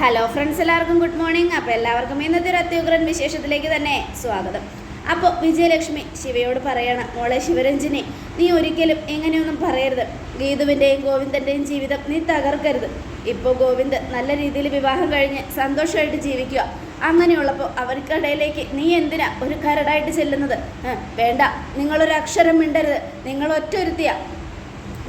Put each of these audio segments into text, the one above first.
Hello friends എല്ലാവർക്കും good morning അപ്പോൾ എല്ലാവർക്കും ഇന്നത്തെ ഒരു അത്യുഗ്രൻ വിശേഷത്തിലേക്ക് തന്നെ സ്വാഗതം. അപ്പോൾ വിജയലക്ഷ്മി ശിവയോട് പറയണം മോളെ ശിവരഞ്ജിനെ നീ ഒരിക്കലും എങ്ങനെയൊന്നും പറയരുത്. ഗീതുവിന്റെയും ഗോവിന്ദന്റെയും ജീവിതം നീ തകർക്കരുത്. ഇപ്പോൾ ഗോവിന്ദ് നല്ല രീതിയിൽ വിവാഹം കഴിഞ്ഞ് സന്തോഷമായിട്ട് ജീവിക്കുക. അങ്ങനെയുള്ളപ്പോൾ അവർക്കിടയിലേക്ക് നീ എന്തിനാ ഒരു കരടായിട്ട് ചെല്ലുന്നത്? വേണ്ട. നിങ്ങളൊരു അക്ഷരം മിണ്ടരുത്. നിങ്ങൾ ഒറ്റൊരുത്തിയാ.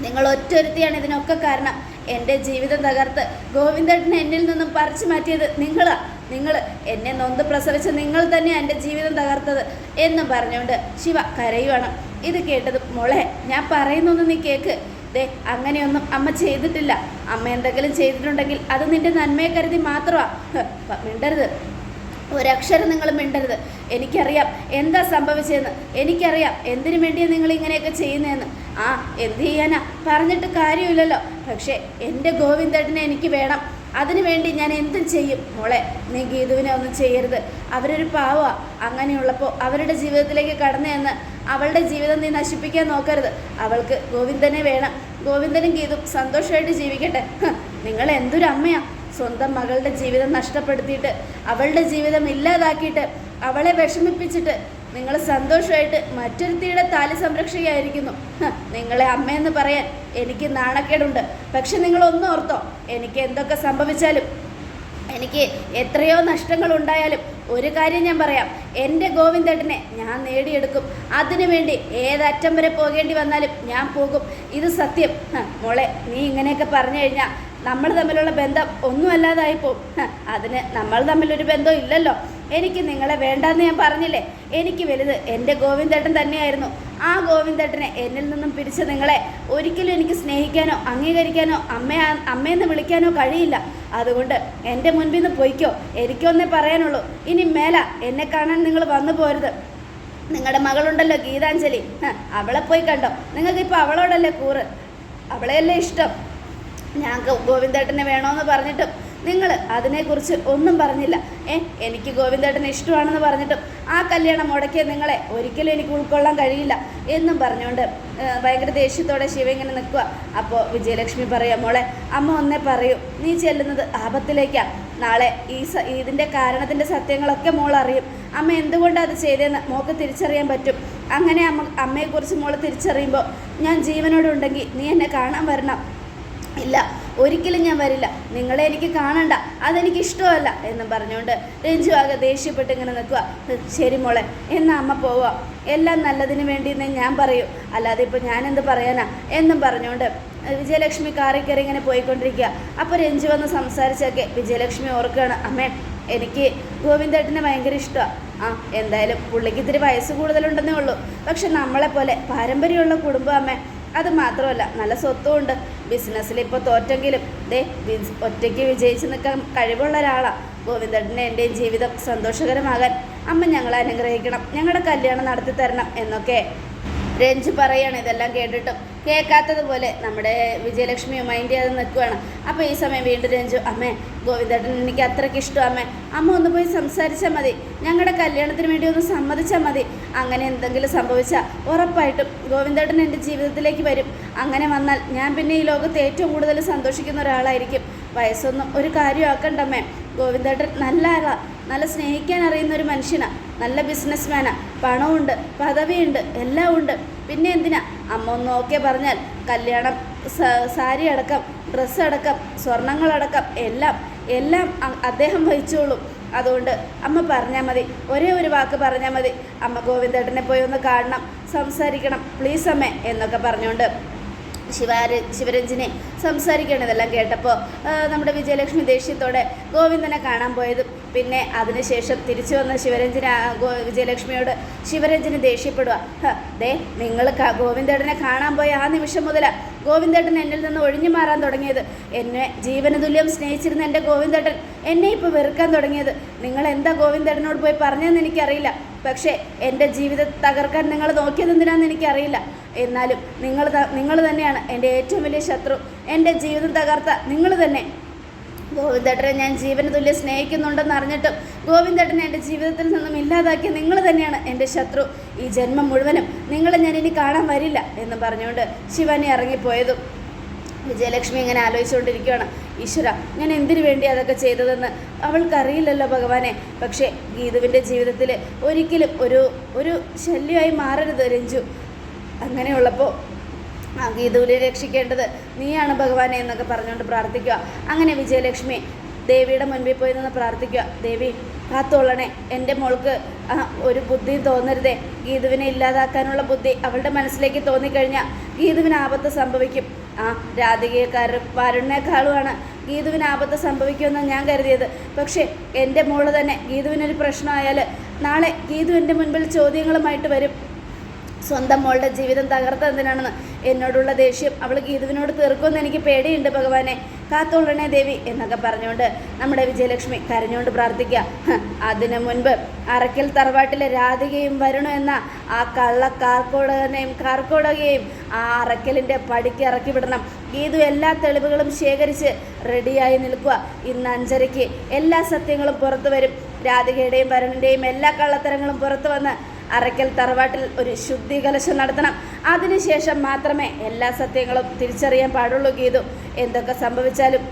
നിങ്ങൾ ഒറ്റൊരുത്തിയാണ് ഇതിനൊക്കെ കാരണം. എന്റെ ജീവിതം തകർത്ത് ഗോവിന്ദേട്ടൻ എന്നിൽ നിന്നും പറിച്ചു മാറ്റിയത് നിങ്ങളാ. നിങ്ങൾ എന്നെ നൊന്ത് പ്രസവിച്ച നിങ്ങൾ തന്നെയാണ് എന്റെ ജീവിതം തകർത്തത് എന്ന് പറഞ്ഞുകൊണ്ട് ശിവ കരയുവാണ്. ഇത് കേട്ടത് മോളെ ഞാൻ പറയുന്നൊന്ന് നീ കേക്ക്. ദേ അങ്ങനെയൊന്നും അമ്മ ചെയ്തിട്ടില്ല. അമ്മ എന്തെങ്കിലും ചെയ്തിട്ടുണ്ടെങ്കിൽ അത് നിന്റെ നന്മയെ കരുതി മാത്രമാണ് മിണ്ടരുത്. ഒരക്ഷരം നിങ്ങൾ മിണ്ടരുത്. എനിക്കറിയാം എന്താ സംഭവിച്ചതെന്ന്. എനിക്കറിയാം എന്തിനു വേണ്ടിയാണ് നിങ്ങൾ ഇങ്ങനെയൊക്കെ ചെയ്യുന്നതെന്ന്. ആ എന്ത് ചെയ്യാനാ? പറഞ്ഞിട്ട് കാര്യമില്ലല്ലോ. പക്ഷേ എന്റെ ഗോവിന്ദനെ എനിക്ക് വേണം. അതിനുവേണ്ടി ഞാൻ എന്തും ചെയ്യും. മോളെ നീ ഗീതുവിനെ ഒന്നും ചെയ്യരുത്. അവരൊരു പാവാ അങ്ങനെയുള്ളപ്പോൾ അവരുടെ ജീവിതത്തിലേക്ക് കടന്നു അവളുടെ ജീവിതം നീ നശിപ്പിക്കാൻ നോക്കരുത്. അവൾക്ക് ഗോവിന്ദനെ വേണം. ഗോവിന്ദനും ഗീതും സന്തോഷമായിട്ട് ജീവിക്കട്ടെ. നിങ്ങൾ എന്തൊരു അമ്മയാ. സ്വന്തം മകളുടെ ജീവിതം നഷ്ടപ്പെടുത്തിയിട്ട് അവളുടെ ജീവിതം ഇല്ലാതാക്കിയിട്ട് അവളെ വിഷമിപ്പിച്ചിട്ട് നിങ്ങൾ സന്തോഷമായിട്ട് മറ്റൊരുത്തിയുടെ താലി സംരക്ഷകയായിരിക്കുന്നു. നിങ്ങളെ അമ്മയെന്ന് പറയാൻ എനിക്ക് നാണക്കേടുണ്ട്. പക്ഷെ നിങ്ങൾ ഒന്നും ഓർത്തോ എനിക്ക് എന്തൊക്കെ സംഭവിച്ചാലും എനിക്ക് എത്രയോ നഷ്ടങ്ങൾ ഉണ്ടായാലും ഒരു കാര്യം ഞാൻ പറയാം. എന്റെ ഗോവിന്ദേട്ടനെ ഞാൻ നേടിയെടുക്കും. അതിനുവേണ്ടി ഏതറ്റം വരെ പോകേണ്ടി വന്നാലും ഞാൻ പോകും. ഇത് സത്യം. മോളെ നീ ഇങ്ങനെയൊക്കെ പറഞ്ഞു കഴിഞ്ഞാൽ നമ്മൾ തമ്മിലുള്ള ബന്ധം ഒന്നും അല്ലാതായിപ്പോവും ഹ, അതിന് നമ്മൾ തമ്മിലൊരു ബന്ധം ഇല്ലല്ലോ. എനിക്ക് നിങ്ങളെ വേണ്ടാന്ന് ഞാൻ പറഞ്ഞില്ലേ? എനിക്ക് വലുത് എന്റെ ഗോവിന്ദേട്ടൻ തന്നെയായിരുന്നു. ആ ഗോവിന്ദേട്ടനെ എന്നിൽ നിന്നും പിരിച്ച നിങ്ങളെ ഒരിക്കലും എനിക്ക് സ്നേഹിക്കാനോ അംഗീകരിക്കാനോ അമ്മ അമ്മയെന്ന് വിളിക്കാനോ കഴിയില്ല. അതുകൊണ്ട് എന്റെ മുൻപിൽ നിന്ന് പൊയ്ക്കോ. എനിക്കൊന്നേ പറയാനുള്ളൂ. ഇനി മേല എന്നെ കാണാൻ നിങ്ങൾ വന്നു പോരുത്. നിങ്ങളുടെ മകളുണ്ടല്ലോ ഗീതാഞ്ജലി. അവളെ പോയി കണ്ടോ? നിങ്ങൾക്കിപ്പോൾ അവളോടല്ലേ കൂറ്? അവളെയല്ലേ ഇഷ്ടം? ഞാൻ ഗോവിന്ദേട്ടനെ വേണമെന്ന് പറഞ്ഞിട്ടും നിങ്ങൾ അതിനെക്കുറിച്ച് ഒന്നും പറഞ്ഞില്ല. ഏ എനിക്ക് ഗോവിന്ദേട്ടനെ ഇഷ്ടമാണെന്ന് പറഞ്ഞിട്ടും ആ കല്യാണം മുടക്കിയ നിങ്ങളെ ഒരിക്കലും എനിക്ക് ഉൾക്കൊള്ളാൻ കഴിയില്ല എന്നും പറഞ്ഞുകൊണ്ട് ഭയങ്കര ദേഷ്യത്തോടെ ശിവ ഇങ്ങനെ നിൽക്കുക അപ്പോൾ വിജയലക്ഷ്മി പറയാം മോളെ അമ്മ ഒന്നേ പറയൂ. നീ ചെല്ലുന്നത് ആപത്തിലേക്കാണ് നാളെ ഈ സ ഇതിന്റെ കാരണത്തിന്റെ സത്യങ്ങളൊക്കെ മോൾ അറിയും. അമ്മ എന്തുകൊണ്ടാണ് അത് ചെയ്തതെന്ന് മോൾക്ക് തിരിച്ചറിയാൻ പറ്റും. അങ്ങനെ അമ്മ അമ്മയെക്കുറിച്ച് മോൾ തിരിച്ചറിയുമ്പോൾ ഞാൻ ജീവനോടുണ്ടെങ്കിൽ നീ എന്നെ കാണാൻ വരണം. ഇല്ല ഒരിക്കലും ഞാൻ വരില്ല. നിങ്ങളെ എനിക്ക് കാണണ്ട അതെനിക്ക് ഇഷ്ടമല്ല എന്ന് പറഞ്ഞുകൊണ്ട് രഞ്ജു ആകെ ദേഷ്യപ്പെട്ട് ഇങ്ങനെ നിൽക്കുക "ഹ്, ശരി മോളെ എന്നാ അമ്മ പോവാം എല്ലാം നല്ലതിന് വേണ്ടി എന്നേ ഞാൻ പറയൂ. അല്ലാതെ ഇപ്പോൾ ഞാൻ എന്ത് പറയാനാ? എന്നും പറഞ്ഞുകൊണ്ട് വിജയലക്ഷ്മി കാറി കയറി ഇങ്ങനെ പോയിക്കൊണ്ടിരിക്കുക അപ്പോൾ രഞ്ജു വന്ന് സംസാരിച്ചൊക്കെ വിജയലക്ഷ്മി ഓർക്കുകയാണ് അമ്മേ എനിക്ക് ഗോവിന്ദേട്ടനെ ഭയങ്കര ഇഷ്ടമാണ് ആ എന്തായാലും പുള്ളിക്ക് ഇത്തിരി വയസ്സ് കൂടുതലുണ്ടെന്നേ ഉള്ളൂ. പക്ഷെ നമ്മളെപ്പോലെ പാരമ്പര്യമുള്ള കുടുംബം അമ്മേ അത് മാത്രമല്ല നല്ല സ്വത്തുമുണ്ട് ബിസിനസ്സിൽ ഇപ്പോൾ തോറ്റെങ്കിലും ദേ ഒറ്റയ്ക്ക് വിജയിച്ച് നിൽക്കാൻ കഴിവുള്ള ഒരാളാണ് ഗോവിന്ദന്റെ എന്റെയും ജീവിതം സന്തോഷകരമാകാൻ അമ്മ ഞങ്ങളെ അനുഗ്രഹിക്കണം ഞങ്ങളുടെ കല്യാണം നടത്തി തരണം എന്നൊക്കെ രഞ്ജു പറയാണ് ഇതെല്ലാം കേട്ടിട്ടും. കേൾക്കാത്തതുപോലെ നമ്മുടെ വിജയലക്ഷ്മി മൈൻഡ് ചെയ്ത് നിൽക്കുകയാണ് അപ്പോൾ ഈ സമയം വീണ്ടും രഞ്ജു അമ്മേ ഗോവിന്ദേട്ടൻ എനിക്ക് അത്രയ്ക്ക് ഇഷ്ടം അമ്മേ. അമ്മ ഒന്ന് പോയി സംസാരിച്ചാൽ മതി. ഞങ്ങളുടെ കല്യാണത്തിന് വേണ്ടി ഒന്ന് സമ്മതിച്ചാൽ മതി. അങ്ങനെ എന്തെങ്കിലും സംഭവിച്ചാൽ ഉറപ്പായിട്ടും ഗോവിന്ദേട്ടൻ എന്റെ ജീവിതത്തിലേക്ക് വരും. അങ്ങനെ വന്നാൽ ഞാൻ പിന്നെ ഈ ലോകത്ത് ഏറ്റവും കൂടുതൽ സന്തോഷിക്കുന്ന ഒരാളായിരിക്കും. വയസ്സൊന്നും ഒരു കാര്യമാക്കണ്ടമ്മേ. ഗോവിന്ദേട്ടൻ നല്ല ആളാ നല്ല സ്നേഹിക്കാൻ അറിയുന്ന ഒരു മനുഷ്യനാണ് നല്ല ബിസിനസ്മാനാണ് പണമുണ്ട് പദവിയുണ്ട് എല്ലാം ഉണ്ട്. പിന്നെ എന്തിനാ? അമ്മ ഒന്ന് ഓക്കെ പറഞ്ഞാൽ കല്യാണം സാരി അടക്കം ഡ്രസ്സ് അടക്കം സ്വർണങ്ങളടക്കം എല്ലാം എല്ലാം അദ്ദേഹം വഹിച്ചോളും. അതുകൊണ്ട് അമ്മ പറഞ്ഞാൽ മതി. ഒരേ ഒരു വാക്ക് പറഞ്ഞാൽ മതി. അമ്മ ഗോവിന്ദേട്ടനെ പോയി ഒന്ന് കാണണം സംസാരിക്കണം പ്ലീസ് അമ്മേ എന്നൊക്കെ പറഞ്ഞുകൊണ്ട് ശിവാര ശിവരഞ്ജിനെ സംസാരിക്കണം ഇതെല്ലാം കേട്ടപ്പോൾ. നമ്മുടെ വിജയലക്ഷ്മി ദേഷ്യത്തോടെ ഗോവിന്ദനെ കാണാൻ പോയതും. പിന്നെ അതിനുശേഷം തിരിച്ചു വന്ന ശിവരഞ്ജന വിജയലക്ഷ്മിയോട് ശിവരഞ്ജന് ദേഷ്യപ്പെടുക. "ഹ, ദേ നിങ്ങൾ ഗോവിന്ദേട്ടനെ കാണാൻ പോയ ആ നിമിഷം മുതൽ ഗോവിന്ദേട്ടൻ എന്നിൽ നിന്ന് ഒഴിഞ്ഞു മാറാൻ തുടങ്ങിയത്. എന്നെ ജീവന തുല്യം സ്നേഹിച്ചിരുന്ന എന്റെ ഗോവിന്ദേട്ടൻ എന്നെ ഇപ്പോൾ വെറുക്കാൻ തുടങ്ങിയത്. നിങ്ങൾ എന്താ ഗോവിന്ദേട്ടനോട് പോയി പറഞ്ഞതെന്ന് എനിക്കറിയില്ല. പക്ഷേ എന്റെ ജീവിതം തകർക്കാൻ നിങ്ങൾ നോക്കിയത് എന്തിനാണെന്ന് എനിക്കറിയില്ല. എന്നാലും നിങ്ങൾ നിങ്ങൾ തന്നെയാണ് എന്റെ ഏറ്റവും വലിയ ശത്രു. എന്റെ ജീവിതം തകർത്ത നിങ്ങൾ തന്നെ. ഗോവിന്ദേട്ടനെ ഞാൻ ജീവന തുല്യം സ്നേഹിക്കുന്നുണ്ടെന്ന് അറിഞ്ഞിട്ടും ഗോവിന്ദേട്ടനെ എന്റെ ജീവിതത്തിൽ നിന്നും ഇല്ലാതാക്കിയ നിങ്ങൾ തന്നെയാണ് എന്റെ ശത്രു. ഈ ജന്മം മുഴുവനും നിങ്ങളെ ഞാൻ ഇനി കാണാൻ വരില്ല എന്ന് പറഞ്ഞുകൊണ്ട് ശിവാനി ഇറങ്ങിപ്പോയതും. വിജയലക്ഷ്മി ഇങ്ങനെ ആലോചിച്ചുകൊണ്ടിരിക്കുകയാണ്. ഈശ്വര ഞാൻ എന്തിനു വേണ്ടി അതൊക്കെ ചെയ്തതെന്ന്? അവൾക്കറിയില്ലല്ലോ ഭഗവാനെ. പക്ഷേ ഗീതുവിന്റെ ജീവിതത്തിൽ ഒരിക്കലും ഒരു ഒരു ശല്യമായി മാറരുത് രഞ്ജു. അങ്ങനെയുള്ളപ്പോൾ ഗീതുവിനെ രക്ഷിക്കേണ്ടത് നീയാണ് ഭഗവാനെ എന്നൊക്കെ പറഞ്ഞുകൊണ്ട് പ്രാർത്ഥിക്കുക. അങ്ങനെ വിജയലക്ഷ്മി ദേവിയുടെ മുൻപിൽ പോയി നിന്ന് പ്രാർത്ഥിക്കുക. ദേവി കാത്തോളണേ. എന്റെ മോൾക്ക് ഒരു ബുദ്ധി തോന്നരുതേ. ഗീതുവിനെ ഇല്ലാതാക്കാനുള്ള ബുദ്ധി അവളുടെ മനസ്സിലേക്ക് തോന്നിക്കഴിഞ്ഞാൽ ഗീതുവിന് ആപത്ത് സംഭവിക്കും. ആ രാധികയെക്കാരും വരുണിനേക്കാളുമാണ് ഗീതുവിന് ആപത്ത് സംഭവിക്കുമെന്നാണ് ഞാൻ കരുതിയത്. പക്ഷേ എന്റെ മോൾ തന്നെ ഗീതുവിനൊരു പ്രശ്നമായാൽ നാളെ ഗീതു എന്റെ മുൻപിൽ ചോദ്യങ്ങളുമായിട്ട് വരും. സ്വന്തം മോളുടെ ജീവിതം തകർത്തത് എന്തിനാണെന്ന് എന്നോടുള്ള ദേഷ്യം അവൾ ഗീതുവിനോട് തീർക്കുമെന്ന് എനിക്ക് പേടിയുണ്ട് ഭഗവാനെ. കാത്തോളണേ ദേവി എന്നൊക്കെ പറഞ്ഞുകൊണ്ട് നമ്മുടെ വിജയലക്ഷ്മി കരഞ്ഞുകൊണ്ട് പ്രാർത്ഥിക്കുക. അതിനു മുൻപ് അറക്കൽ തറവാട്ടിലെ രാധികയും വരണോ എന്ന ആ കള്ള കാർക്കോടകനെയും കാർക്കോടകയെയും ആ അറക്കലിന്റെ പടിക്ക് ഇറക്കി വിടണം. ഗീതു എല്ലാ തെളിവുകളും ശേഖരിച്ച് റെഡിയായി നിൽക്കുക. ഇന്ന് അഞ്ചരയ്ക്ക് എല്ലാ സത്യങ്ങളും പുറത്തു വരും. രാധികയുടെയും വരുണിന്റെയും എല്ലാ കള്ളത്തരങ്ങളും പുറത്തു വന്ന് അറയ്ക്കൽ തറവാട്ടിൽ ഒരു ശുദ്ധി കലശം നടത്തണം. അതിനുശേഷം മാത്രമേ എല്ലാ സത്യങ്ങളും തിരിച്ചറിയാൻ പാടുള്ളൂ ഗീതു. എന്തൊക്കെ സംഭവിച്ചാലും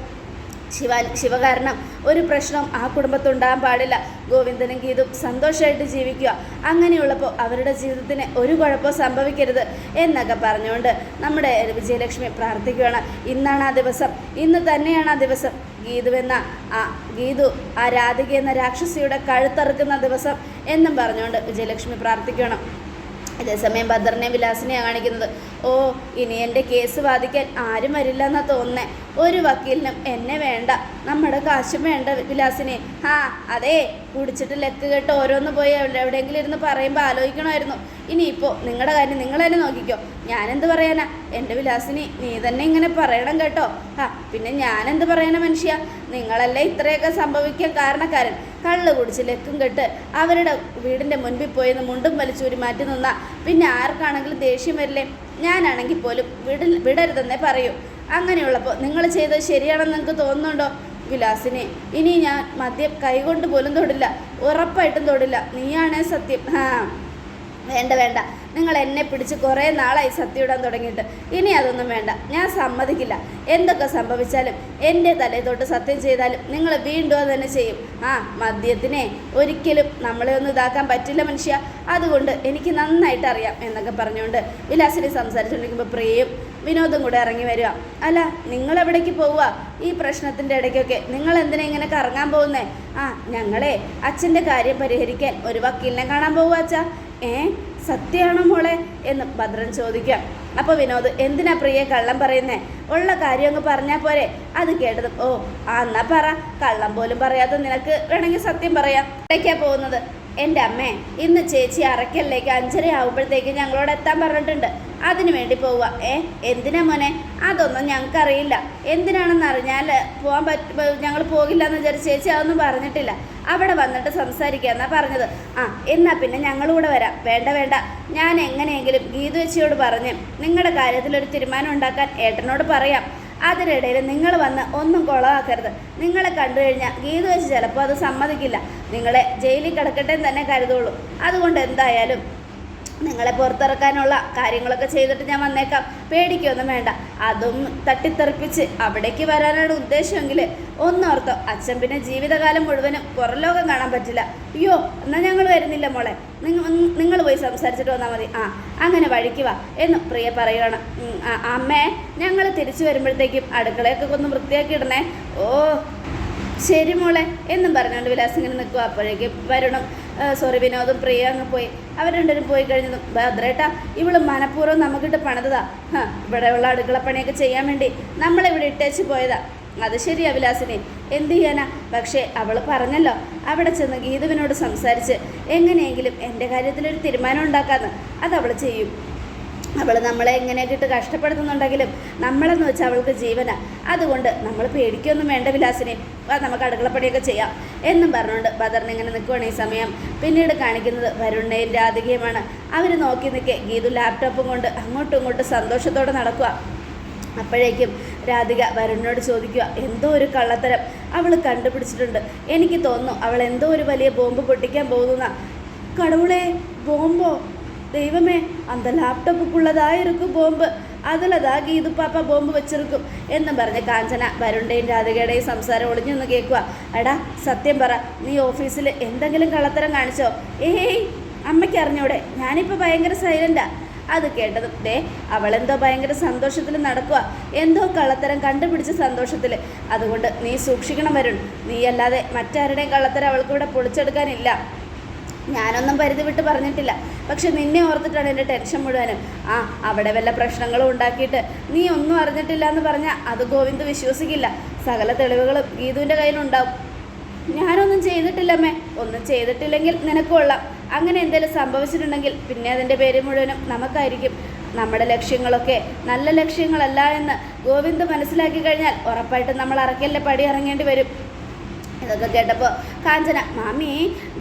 ശിവ ശിവ കാരണം ഒരു പ്രശ്നം ആ കുടുംബത്തുണ്ടാകാൻ പാടില്ല. ഗോവിന്ദനും ഗീതും സന്തോഷമായിട്ട് ജീവിക്കുക. അങ്ങനെയുള്ളപ്പോൾ അവരുടെ ജീവിതത്തിന് ഒരു കുഴപ്പവും സംഭവിക്കരുത് എന്നൊക്കെ പറഞ്ഞുകൊണ്ട് നമ്മുടെ വിജയലക്ഷ്മി പ്രാർത്ഥിക്കുകയാണ്. ഇന്നാണ് ആ ദിവസം. ഇന്ന് തന്നെയാണ് ആ ദിവസം. ഗീതു എന്ന ആ ഗീതു ആ രാധിക എന്ന രാക്ഷസിയുടെ കഴുത്തറുക്കുന്ന ദിവസം എന്നും പറഞ്ഞുകൊണ്ട് വിജയലക്ഷ്മി പ്രാർത്ഥിക്കണം അതേസമയം ബദറിനെ വിലാസിനെയാണ് കാണിക്കുന്നത്. ഓ ഇനി എന്റെ കേസ് വാദിക്കാൻ ആരും വരില്ല എന്നാ തോന്നുന്നേ. ഒരു വക്കീലിനും എന്നെ വേണ്ട. നമ്മുടെ കാശും വേണ്ട വിലാസിനെ. ആ അതെ. കുടിച്ചിട്ട് ലെക്ക് കെട്ട് ഓരോന്ന് പോയി എവിടെ- എവിടെയെങ്കിലും ഇരുന്ന് പറയുമ്പോൾ ആലോചിക്കണമായിരുന്നു. ഇനിയിപ്പോൾ നിങ്ങളുടെ കാര്യം നിങ്ങൾ തന്നെ നോക്കിക്കോ. ഞാനെന്ത് പറയാനാ? എന്റെ വിലാസിനി നീ തന്നെ ഇങ്ങനെ പറയണം കേട്ടോ. ആ പിന്നെ ഞാനെന്ത് പറയണ മനുഷ്യ? നിങ്ങളല്ലേ ഇത്രയൊക്കെ സംഭവിക്കാൻ കാരണക്കാരൻ. കള്ള് കുടിച്ച് ലെക്കും കെട്ട് അവരുടെ വീടിന്റെ മുൻപിൽ പോയി മുണ്ടും വലിച്ചൂരി മാറ്റി നിന്നാ. പിന്നെ ആർക്കാണെങ്കിലും ദേഷ്യം വരില്ലേ? ഞാനാണെങ്കിൽ പോലും വിട വിടരുതെന്നേ പറയൂ. അങ്ങനെയുള്ളപ്പോൾ നിങ്ങൾ ചെയ്തത് ശരിയാണെന്ന് നിങ്ങൾക്ക് തോന്നുന്നുണ്ടോ? വിലാസിനെ ഇനി ഞാൻ മദ്യം കൈകൊണ്ട് പോലും തൊടില്ല. ഉറപ്പായിട്ടും തൊടില്ല. നീയാണേ സത്യം. ആ വേണ്ട വേണ്ട. നിങ്ങൾ എന്നെ പിടിച്ച് കുറേ നാളായി സത്യമിടാൻ തുടങ്ങിയിട്ട്. ഇനി അതൊന്നും വേണ്ട. ഞാൻ സമ്മതിക്കില്ല. എന്തൊക്കെ സംഭവിച്ചാലും എന്റെ തലേ തൊട്ട് സത്യം ചെയ്താലും നിങ്ങൾ വീണ്ടും അത് തന്നെ ചെയ്യും. ആ മദ്യത്തിനെ ഒരിക്കലും നമ്മളെ ഒന്നും ഇതാക്കാൻ പറ്റില്ല മനുഷ്യ. അതുകൊണ്ട് എനിക്ക് നന്നായിട്ട് അറിയാം എന്നൊക്കെ പറഞ്ഞുകൊണ്ട് വിലാസിനെ സംസാരിച്ചുകൊണ്ടിരിക്കുമ്പോൾ പ്രിയയും വിനോദം കൂടെ ഇറങ്ങി വരിക. അല്ല നിങ്ങൾ എവിടേക്ക് പോവുക? ഈ പ്രശ്നത്തിന്റെ ഇടയ്ക്കൊക്കെ നിങ്ങൾ എന്തിനാ ഇങ്ങനെ കറങ്ങാൻ പോകുന്നേ? ആ ഞങ്ങളെ അച്ഛന്റെ കാര്യം പരിഹരിക്കാൻ ഒരു വക്കീലിനെ കാണാൻ പോവുക അച്ഛാ. ഏ? സത്യമാണോ മോളെ എന്ന് ഭദ്രൻ ചോദിക്കാം. അപ്പോൾ വിനോദ് എന്തിനാ പ്രിയ കള്ളം പറയുന്നേ? ഉള്ള കാര്യം അങ്ങ് പറഞ്ഞാൽ പോരെ. അത് കേട്ടത് ഓ ആ എന്നാ പറ. കള്ളം പോലും പറയാതെ നിനക്ക് വേണമെങ്കിൽ സത്യം പറയാം. ഇടയ്ക്കാ പോകുന്നത്? എന്റെ അമ്മേ ഇന്ന് ചേച്ചി അറക്കലിലേക്ക് അഞ്ചര ആവുമ്പോഴത്തേക്ക് ഞങ്ങളോട് എത്താൻ പറഞ്ഞിട്ടുണ്ട്. അതിനു വേണ്ടി പോവുക. ഏ എന്തിനാ മോനെ? അതൊന്നും ഞങ്ങൾക്കറിയില്ല. എന്തിനാണെന്ന് അറിഞ്ഞാൽ പോകാൻ പറ്റ ഞങ്ങൾ പോകില്ല എന്ന് വിചാരിച്ച് ചേച്ചി അതൊന്നും പറഞ്ഞിട്ടില്ല. അവിടെ വന്നിട്ട് സംസാരിക്കുക എന്നാ പറഞ്ഞത്. ആ എന്നാൽ പിന്നെ ഞങ്ങളൂടെ വരാം. വേണ്ട വേണ്ട. ഞാൻ എങ്ങനെയെങ്കിലും ഗീതു ചേച്ചിയോട് പറഞ്ഞ് നിങ്ങളുടെ കാര്യത്തിലൊരു തീരുമാനം ഉണ്ടാക്കാൻ ഏട്ടനോട് പറയാം. അതിനിടയിൽ നിങ്ങൾ വന്ന് ഒന്നും കുളമാക്കരുത് നിങ്ങളെ കണ്ടു കഴിഞ്ഞാൽ ഗീതു വെച്ച് ചിലപ്പോൾ അത് സമ്മതിക്കില്ല. നിങ്ങളെ ജയിലിൽ കിടക്കട്ടെ തന്നെ കരുതുള്ളൂ. അതുകൊണ്ട് എന്തായാലും നിങ്ങളെ പുറത്തിറക്കാനുള്ള കാര്യങ്ങളൊക്കെ ചെയ്തിട്ട് ഞാൻ വന്നേക്കാം. പേടിക്കൊന്നും വേണ്ട. അതും തട്ടിത്തെറിപ്പിച്ച് അവിടേക്ക് വരാനാണ് ഉദ്ദേശമെങ്കിൽ ഒന്നോർത്തോ അച്ഛൻ പിന്നെ ജീവിതകാലം മുഴുവനും പുറലോകം കാണാൻ പറ്റില്ല. അയ്യോ എന്നാൽ ഞങ്ങൾ വരുന്നില്ല മോളെ. നിങ്ങൾ പോയി സംസാരിച്ചിട്ട് വന്നാൽ മതി. ആ അങ്ങനെ വഴിക്ക് വാ എന്ന് പ്രിയ പറയുകയാണ് അമ്മേ ഞങ്ങൾ തിരിച്ചു വരുമ്പോഴത്തേക്കും അടുക്കളയൊക്കെ ഒന്ന് വൃത്തിയാക്കി ഇടണേ. ഓ ശരി മോളെ എന്നും പറഞ്ഞുകൊണ്ട് വിലാസം ഇങ്ങനെ നിൽക്കുക. അപ്പോഴേക്കും വരണം സോറി വിനോദും പ്രിയ അങ്ങ് പോയി. അവർ രണ്ടുപേരും പോയി കഴിഞ്ഞതും ഭദ്രേട്ടാ ഇവൾ മനഃപൂർവം നമുക്കിട്ട് പണിതതാ. ഹ, ഇവിടെയുള്ള അടുക്കളപ്പണിയൊക്കെ ചെയ്യാൻ വേണ്ടി നമ്മളിവിടെ ഇട്ടേച്ച് പോയതാ. അത് ശരിയാ വിലാസിനെ. എന്ത് ചെയ്യാനാ? പക്ഷേ അവൾ പറഞ്ഞല്ലോ അവിടെ ചെന്ന് ഗീതുവിനോട് സംസാരിച്ച് എങ്ങനെയെങ്കിലും എന്റെ കാര്യത്തിലൊരു തീരുമാനം ഉണ്ടാക്കാമെന്ന് അത് അവൾ ചെയ്യും. അവൾ നമ്മളെ എങ്ങനെയൊക്കെ ഇട്ട് കഷ്ടപ്പെടുത്തുന്നുണ്ടെങ്കിലും നമ്മളെന്ന് വെച്ചാൽ അവൾക്ക് ജീവന. അതുകൊണ്ട് നമ്മൾ പേടിക്കൊന്നും വേണ്ട വിലാസിനെ. നമുക്ക് അടുക്കളപ്പണിയൊക്കെ ചെയ്യാം. എന്നും പറഞ്ഞുകൊണ്ട് ബദറിന് ഇങ്ങനെ നിൽക്കുവാണ് ഈ സമയം. പിന്നീട് കാണിക്കുന്നത് വരുണ്ണയും രാധികയുമാണ്. അവർ നോക്കി നിൽക്കെ ഗീതു ലാപ്ടോപ്പും കൊണ്ട് അങ്ങോട്ടും ഇങ്ങോട്ടും സന്തോഷത്തോടെ നടക്കുക അപ്പോഴേക്കും രാധിക വരുണിനോട് ചോദിക്കുക എന്തോ ഒരു കള്ളത്തരം. അവൾ കണ്ടുപിടിച്ചിട്ടുണ്ട്. എനിക്ക് തോന്നുന്നു അവൾ എന്തോ ഒരു വലിയ ബോംബ് പൊട്ടിക്കാൻ പോകുന്ന കടവുളെ ബോംബോ? ദൈവമേ அந்த ലാപ്ടോപ്പുക്കുള്ളതാ இருக்கும் ബോംബ് അതിലതാ ഗീതുപ്പാപ്പ ബോംബ് വെച്ചിരിക്കും എന്നും പറഞ്ഞ് കാഞ്ചന വരുണിൻ്റെയും രാധികയുടെയും സംസാരം ഒളിഞ്ഞു നിന്ന് കേൾക്കുക എടാ സത്യം പറ നീ ഓഫീസിൽ എന്തെങ്കിലും കള്ളത്തരം കാണിച്ചോ ഏയ് അമ്മയ്ക്ക് അറിഞ്ഞൂടെ ഞാനിപ്പോൾ ഭയങ്കര സൈലൻ്റാ അത് കേട്ടതും ദേ അവളെന്തോ ഭയങ്കര സന്തോഷത്തിൽ നടക്കുക എന്തോ കള്ളത്തരം കണ്ടുപിടിച്ച സന്തോഷത്തിൽ അതുകൊണ്ട് നീ സൂക്ഷിക്കണം വരുൺ നീ അല്ലാതെ മറ്റാരുടെയും കള്ളത്തരം അവൾക്കിവിടെ പൊളിച്ചെടുക്കാനില്ല ഞാനൊന്നും പരിധി വിട്ട് പറഞ്ഞിട്ടില്ല. പക്ഷെ നിന്നെ ഓർത്തിട്ടാണ് എന്റെ ടെൻഷൻ മുഴുവനും. ആ അവിടെ വല്ല പ്രശ്നങ്ങളും ഉണ്ടാക്കിയിട്ട് നീ ഒന്നും അറിഞ്ഞിട്ടില്ല എന്ന് പറഞ്ഞാൽ അത് ഗോവിന്ദ് വിശ്വസിക്കില്ല. സകല തെളിവുകളും ഗീതുവിന്റെ കയ്യിലുണ്ടാവും. ഞാനൊന്നും ചെയ്തിട്ടില്ലമ്മേ. ഒന്നും ചെയ്തിട്ടില്ലെങ്കിൽ നിനക്കൊള്ളാം അങ്ങനെ എന്തെങ്കിലും സംഭവിച്ചിട്ടുണ്ടെങ്കിൽ പിന്നെ അതിന്റെ പേര് മുഴുവനും നമുക്കായിരിക്കും. നമ്മുടെ ലക്ഷ്യങ്ങളൊക്കെ നല്ല ലക്ഷ്യങ്ങളല്ല എന്ന് ഗോവിന്ദ് മനസ്സിലാക്കി കഴിഞ്ഞാൽ ഉറപ്പായിട്ടും നമ്മൾ അറക്കലിന്റെ പടി ഇറങ്ങേണ്ടി വരും. ഇതൊക്കെ കേട്ടപ്പോൾ കാഞ്ചന മാമി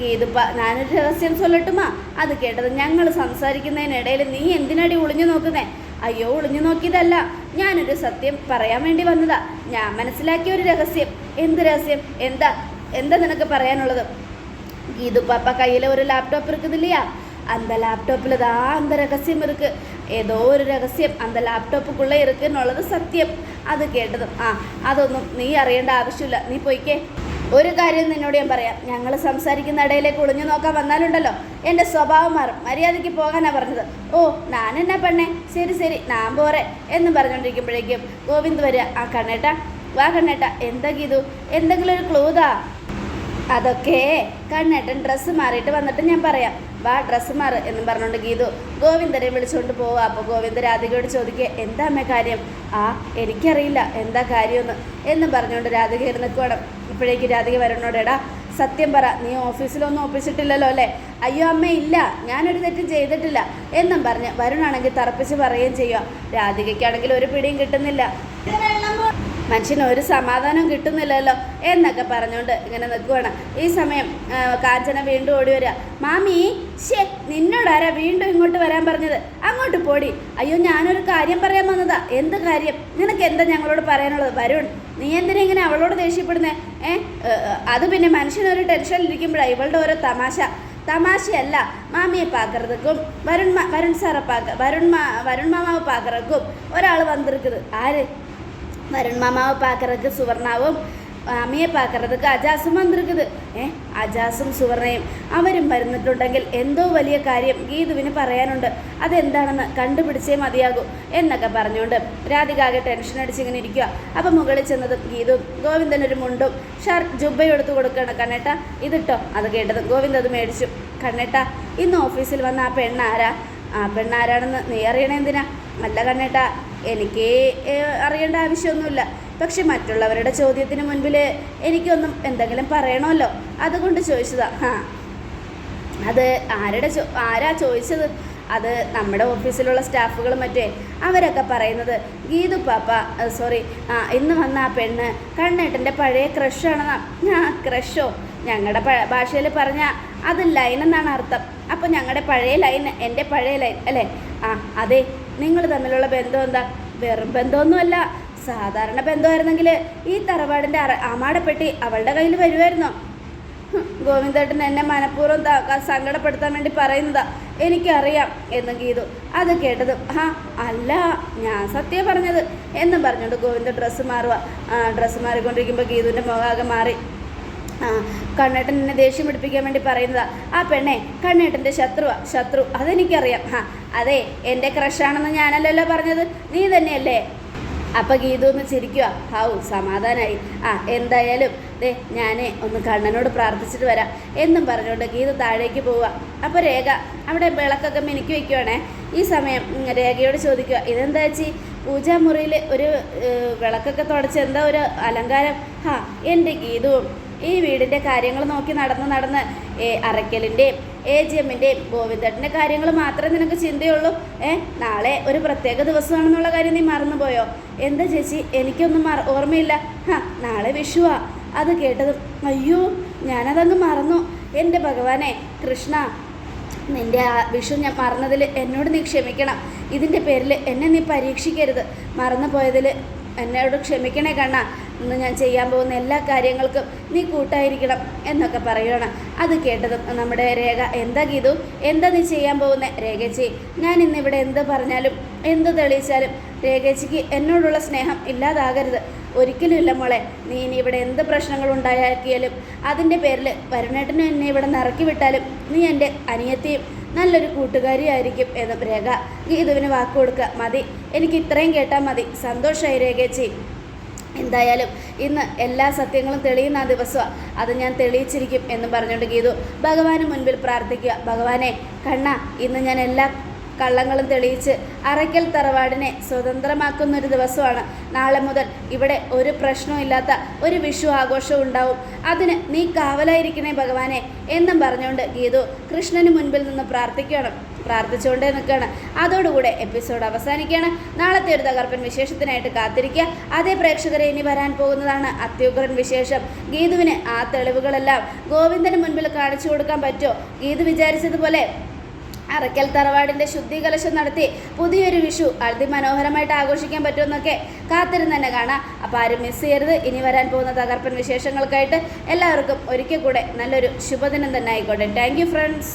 ഗീതുപ്പ ഞാനൊരു രഹസ്യം ചൊല്ലട്ടുമാ. അത് കേട്ടത് ഞങ്ങൾ സംസാരിക്കുന്നതിനിടയിൽ നീ എന്തിനടി ഒളിഞ്ഞു നോക്കുന്നേ? അയ്യോ ഒളിഞ്ഞു നോക്കിയതല്ല. ഞാനൊരു സത്യം പറയാൻ വേണ്ടി വന്നതാ. ഞാൻ മനസ്സിലാക്കിയ ഒരു രഹസ്യം. എന്ത് രഹസ്യം? എന്താ? എന്താ നിനക്ക് പറയാനുള്ളത്? ഗീതുപ്പാപ്പ കയ്യിൽ ഒരു ലാപ്ടോപ്പ് ഇരിക്കുന്നില്ലയാ. அந்த லேப்டாப்பில் தான் രഹസ്യം ரகசியம் இருக்குது ഒരു രഹസ്യം ரகசியம் அந்த ലാപ്ടോപ്പുക്കുള്ളേ இருக்குന്നുള്ളത് സത്യം. അത് കേട്ടതും ആ അതൊന്നും നീ അറിയേണ്ട ആവശ്യമില്ല. നീ പോയിക്കേ. ഒരു കാര്യം നിന്നോട് ഞാൻ പറയാം. ഞങ്ങൾ സംസാരിക്കുന്ന ഇടയിലേക്ക് ഒളിഞ്ഞു നോക്കാൻ വന്നാലുണ്ടല്ലോ. എന്റെ സ്വഭാവം മാറും. മര്യാദയ്ക്ക് പോകാനാണ് പറഞ്ഞത്. ഓ ഞാൻ എന്നാ പെണ്ണേ? ശരി ശരി ഞാൻ പോരെ എന്ന് പറഞ്ഞുകൊണ്ടിരിക്കുമ്പോഴേക്കും ഗോവിന്ദ് വരിക ആ കണ്ണേട്ട വാ കണ്ണേട്ട എന്താ ഗീതു? എന്തെങ്കിലും ഒരു ക്ലൂതാ അതൊക്കെ കണ്ണേട്ടൻ ഡ്രസ്സ് മാറിയിട്ട് വന്നിട്ട് ഞാൻ പറയാം. വാ ഡ്രസ്സ് മാറ് എന്നും പറഞ്ഞുകൊണ്ട് ഗീതു ഗോവിന്ദനെ വിളിച്ചുകൊണ്ട് പോവുക അപ്പോൾ ഗോവിന്ദ രാധികയോട് ചോദിക്കുക എന്താ അമ്മ കാര്യം? ആ എനിക്കറിയില്ല. എന്താ കാര്യമെന്ന്? എന്നും പറഞ്ഞുകൊണ്ട് രാധിക ഇരുന്ന് ഇപ്പോഴേക്ക് രാധിക വരണോട് ഇടാ സത്യം പറ നീ ഓഫീസിലൊന്നും ഒപ്പിച്ചിട്ടില്ലല്ലോ അല്ലേ? അയ്യോ അമ്മ ഇല്ല ഞാനൊരു തെറ്റും ചെയ്തിട്ടില്ല. എന്നും പറഞ്ഞ് വരുണാണെങ്കിൽ തറപ്പിച്ച് പറയുകയും ചെയ്യുക രാധികയ്ക്കാണെങ്കിൽ ഒരു പിടിയും കിട്ടുന്നില്ല. മനുഷ്യന് ഒരു സമാധാനം കിട്ടുന്നില്ലല്ലോ എന്നൊക്കെ പറഞ്ഞുകൊണ്ട് ഇങ്ങനെ നിൽക്കുവാണ്. ഈ സമയം കാഞ്ചന വീണ്ടും ഓടി വരിക. മാമി ഷേ നിന്നോടാരാ വീണ്ടും ഇങ്ങോട്ട് വരാൻ പറഞ്ഞത്? അങ്ങോട്ട് പോടി. അയ്യോ ഞാനൊരു കാര്യം പറയാൻ വന്നതാ. എന്ത് കാര്യം? നിനക്ക് എന്താ ഞങ്ങളോട് പറയാനുള്ളത്? വരുൺ നീ എന്തിനാ ഇങ്ങനെ അവളോട് ദേഷ്യപ്പെടുന്നേ? ഏ? അത് പിന്നെ മനുഷ്യനൊരു ടെൻഷനിലിരിക്കുമ്പോഴാണ് ഇവളുടെ ഓരോ തമാശ. തമാശയല്ല മാമിയെ പാക്കറതുക്കും വരുൺ വരുൺ സാറെ പാക്ക വരുൺ മാ വരുൺ മാമാവ് പാക്കറക്കും ഒരാൾ വന്നിരിക്കുന്നത്. ആര്? വരുൺ മാമാവ് പാക്കറക്ക് സുവർണാവും മാമിയെ പാക്കറതൊക്കെ അജാസും വന്നിരിക്കുന്നത്. ഏ അജാസും സുവർണയും അവരും വരുന്നിട്ടുണ്ടെങ്കിൽ എന്തോ വലിയ കാര്യം ഗീതുവിന് പറയാനുണ്ട്. അതെന്താണെന്ന് കണ്ടുപിടിച്ചേ മതിയാകൂ എന്നൊക്കെ പറഞ്ഞുകൊണ്ട് രാധിക ആകെ ടെൻഷൻ അടിച്ച് ഇങ്ങനെ ഇരിക്കുക അപ്പം മുകളിൽ ചെന്നതും ഗീതും ഗോവിന്ദനൊരു മുണ്ടും ഷർട്ട് ജുബയും എടുത്ത് കൊടുക്കുകയാണ്. കണ്ണേട്ട ഇതിട്ടോ? അത് കേട്ടത് ഗോവിന്ദ് അത് മേടിച്ചു. കണ്ണേട്ട ഇന്ന് ഓഫീസിൽ വന്ന ആ പെണ്ണാരാ? ആ പെണ്ണാരാണെന്ന് നീ അറിയണേ എന്തിനാ? നല്ല കണ്ണേട്ട എനിക്ക് അറിയേണ്ട ആവശ്യമൊന്നുമില്ല. പക്ഷെ മറ്റുള്ളവരുടെ ചോദ്യത്തിന് മുൻപിൽ എനിക്കൊന്നും എന്തെങ്കിലും പറയണമല്ലോ. അതുകൊണ്ട് ചോദിച്ചതാ. ഹാ. അത് ആരുടെ ചോ ആരാ ചോദിച്ചത്? അത് നമ്മുടെ ഓഫീസിലുള്ള സ്റ്റാഫുകളും മറ്റേ അവരൊക്കെ പറയുന്നത് ഗീതു പാപ്പ സോറി ആ ഇന്ന് വന്ന ആ പെണ്ണ് കണ്ണേട്ടന്റെ പഴയ ക്രഷാണെന്നാണ് ആ ക്രഷോ? ഞങ്ങളുടെ ഭാഷയിൽ പറഞ്ഞാൽ അത് ലൈൻ എന്നാണ് അർത്ഥം. അപ്പോൾ ഞങ്ങളുടെ പഴയ ലൈൻ എന്റെ പഴയ ലൈൻ അല്ലേ? ആ അതെ നിങ്ങൾ തമ്മിലുള്ള ബന്ധം എന്താ? വെറും ബന്ധമൊന്നുമല്ല. സാധാരണ ബന്ധമായിരുന്നെങ്കിൽ ഈ തറവാടിന്റെ അമാടപ്പെട്ടി അവളുടെ കയ്യിൽ വരുമായിരുന്നോ ഗോവിന്ദേട്ടൻ എന്നെ മനഃപൂർവം സങ്കടപ്പെടുത്താൻ വേണ്ടി പറയുന്നതാ എനിക്കറിയാം എന്ന് ഗീതു. അത് കേട്ടത് ആ അല്ല ഞാൻ സത്യം പറഞ്ഞത് എന്നും പറഞ്ഞുകൊണ്ട് ഗോവിന്ദ ഡ്രസ്സ് മാറുക ഡ്രസ്സ് മാറിക്കൊണ്ടിരിക്കുമ്പോൾ ഗീതുവിന്റെ മുഖാകെ മാറി. കണ്ണേട്ടൻ എന്നെ ദേഷ്യം പിടിപ്പിക്കാൻ വേണ്ടി പറയുന്നതാ. ആ പെണ്ണെ കണ്ണേട്ടന്റെ ശത്രുവാ ശത്രു അതെനിക്കറിയാം. ആ അതെ എന്റെ ക്രഷാണെന്ന് ഞാനല്ലല്ലോ പറഞ്ഞത്. നീ തന്നെയല്ലേ? അപ്പം ഗീതു ഒന്ന് ചിരിക്കുക ഹാവു സമാധാനമായി ആ എന്തായാലും ദേ ഞാൻ ഒന്ന് കണ്ണനോട് പ്രാർത്ഥിച്ചിട്ട് വരാം. എന്നും പറഞ്ഞുകൊണ്ട് ഗീത താഴേക്ക് പോവുക അപ്പോൾ രേഖ അവിടെ വിളക്കൊക്കെ മിനുക്കി വയ്ക്കുവാണേ ഈ സമയം രേഖയോട് ചോദിക്കുക ഇതെന്താ ചേച്ചി? പൂജാമുറിയിൽ ഒരു വിളക്കൊക്കെ തുടച്ച് എന്താ ഒരു അലങ്കാരം? ഹാ എന്റെ ഗീതുവും ഈ വീടിന്റെ കാര്യങ്ങൾ നോക്കി നടന്ന് നടന്ന് അറയ്ക്കലിന്റെയും എ ജി എമ്മിന്റെയും ഗോവിന്ദട്ടിന്റെ കാര്യങ്ങൾ മാത്രമേ നിനക്ക് ചിന്തയുള്ളൂ? ഏ നാളെ ഒരു പ്രത്യേക ദിവസമാണെന്നുള്ള കാര്യം നീ മറന്നുപോയോ? എന്താ ചേച്ചി എനിക്കൊന്നും മറ ഓർമ്മയില്ല. ഹാ നാളെ വിഷുവാ. അത് കേട്ടതും അയ്യോ ഞാനതങ്ങ് മറന്നു. എന്റെ ഭഗവാനെ കൃഷ്ണ നിന്റെ ആ വിഷു ഞാൻ മറന്നതിൽ എന്നോട് നീ ക്ഷമിക്കണം. ഇതിന്റെ പേരിൽ എന്നെ നീ പരീക്ഷിക്കരുത്. മറന്നു പോയതിൽ എന്നോട് ക്ഷമിക്കണേ കണ്ണ. ഇന്ന് ഞാൻ ചെയ്യാൻ പോകുന്ന എല്ലാ കാര്യങ്ങൾക്കും നീ കൂട്ടായിരിക്കണം എന്നൊക്കെ പറയുകയാണ് അത് കേട്ടതും നമ്മുടെ രേഖ എന്താ ഗീതു? എന്താ നീ ചെയ്യാൻ പോകുന്നത് രേഖച്ചി ഞാൻ ഇന്നിവിടെ എന്ത് പറഞ്ഞാലും എന്ത് തെളിയിച്ചാലും രേഖച്ചിക്ക് എന്നോടുള്ള സ്നേഹം ഇല്ലാതാകരുത്. ഒരിക്കലും ഇല്ല മോളെ നീ ഇനി ഇവിടെ എന്ത് പ്രശ്നങ്ങൾ ഉണ്ടാക്കിയാലും അതിന്റെ പേരിൽ വരുണേട്ടനും എന്നെ ഇവിടെ നിന്ന് ഇറക്കി വിട്ടാലും നീ എന്റെ അനിയത്തിയും നല്ലൊരു കൂട്ടുകാരിയായിരിക്കും എന്ന് രേഖ ഗീതുവിന് വാക്ക് കൊടുക്കുക. മതി എനിക്ക് ഇത്രയും കേട്ടാൽ മതി. സന്തോഷമായി രേഖേച്ചി. എന്തായാലും ഇന്ന് എല്ലാ സത്യങ്ങളും തെളിയുന്ന ആ ദിവസമാണ് അത് ഞാൻ തെളിയിച്ചിരിക്കും എന്ന് പറഞ്ഞുകൊണ്ട് ഗീതു ഭഗവാന് മുൻപിൽ പ്രാർത്ഥിക്കുക. ഭഗവാനെ കണ്ണ ഇന്ന് ഞാൻ എല്ലാ കള്ളങ്ങളും തെളിയിച്ച് അറയ്ക്കൽ തറവാടിനെ സ്വതന്ത്രമാക്കുന്ന ഒരു ദിവസമാണ്. നാളെ മുതൽ ഇവിടെ ഒരു പ്രശ്നവും ഇല്ലാത്ത ഒരു വിഷു ആഘോഷവും ഉണ്ടാവും. അതിന് നീ കാവലായിരിക്കണേ ഭഗവാനെ എന്നും പറഞ്ഞുകൊണ്ട് ഗീതു കൃഷ്ണന് മുൻപിൽ നിന്ന് പ്രാർത്ഥിക്കുകയാണ്. പ്രാർത്ഥിച്ചുകൊണ്ടേ നിൽക്കുകയാണ്. അതോടുകൂടെ എപ്പിസോഡ് അവസാനിക്കുകയാണ്. നാളത്തെ ഒരു തകർപ്പൻ വിശേഷത്തിനായിട്ട് കാത്തിരിക്കുക. അതേ പ്രേക്ഷകരെ ഇനി വരാൻ പോകുന്നതാണ് അത്യുഗ്രൻ വിശേഷം. ഗീതുവിന് ആ തെളിവുകളെല്ലാം ഗോവിന്ദന് മുൻപിൽ കാണിച്ചു കൊടുക്കാൻ പറ്റുമോ? ഗീതു വിചാരിച്ചതുപോലെ അറക്കൽ തറവാടിന്റെ ശുദ്ധികലശം നടത്തി പുതിയൊരു വിഷു അതിമനോഹരമായിട്ട് ആഘോഷിക്കാൻ പറ്റുമെന്നൊക്കെ കാത്തിരുന്ന് തന്നെ കാണാം. അപ്പോൾ ആരും മിസ് ചെയ്യരുത്. ഇനി വരാൻ പോകുന്ന തകർപ്പൻ വിശേഷങ്ങൾക്കായിട്ട് എല്ലാവർക്കും ഒരിക്കൽ കൂടെ നല്ലൊരു ശുഭദിനം തന്നെ ആയിക്കോട്ടെ. Thank friends